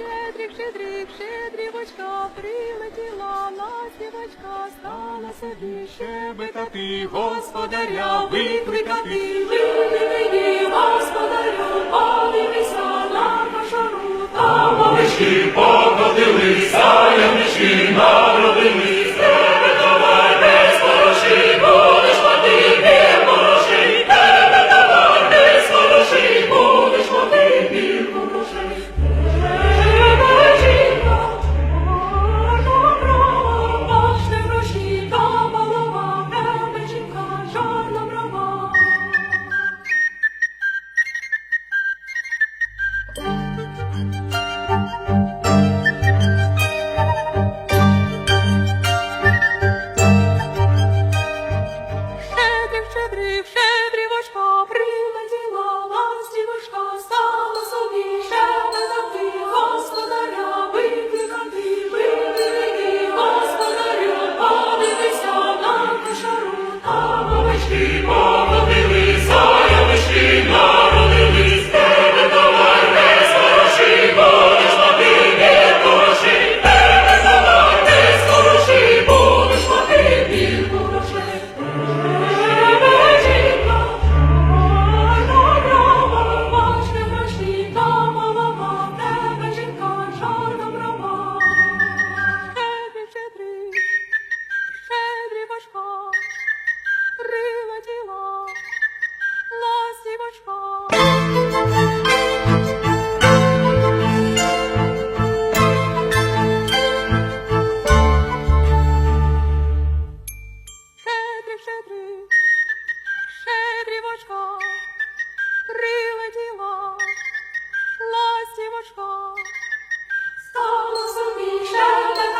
щедрик, щедрик, щедрівочка, прилетіла на співачка, стала собі щебетати, господаря, викликати, люди мені, господарю, подивися на кошару, та малиші погодилися, ямничі народилися. shall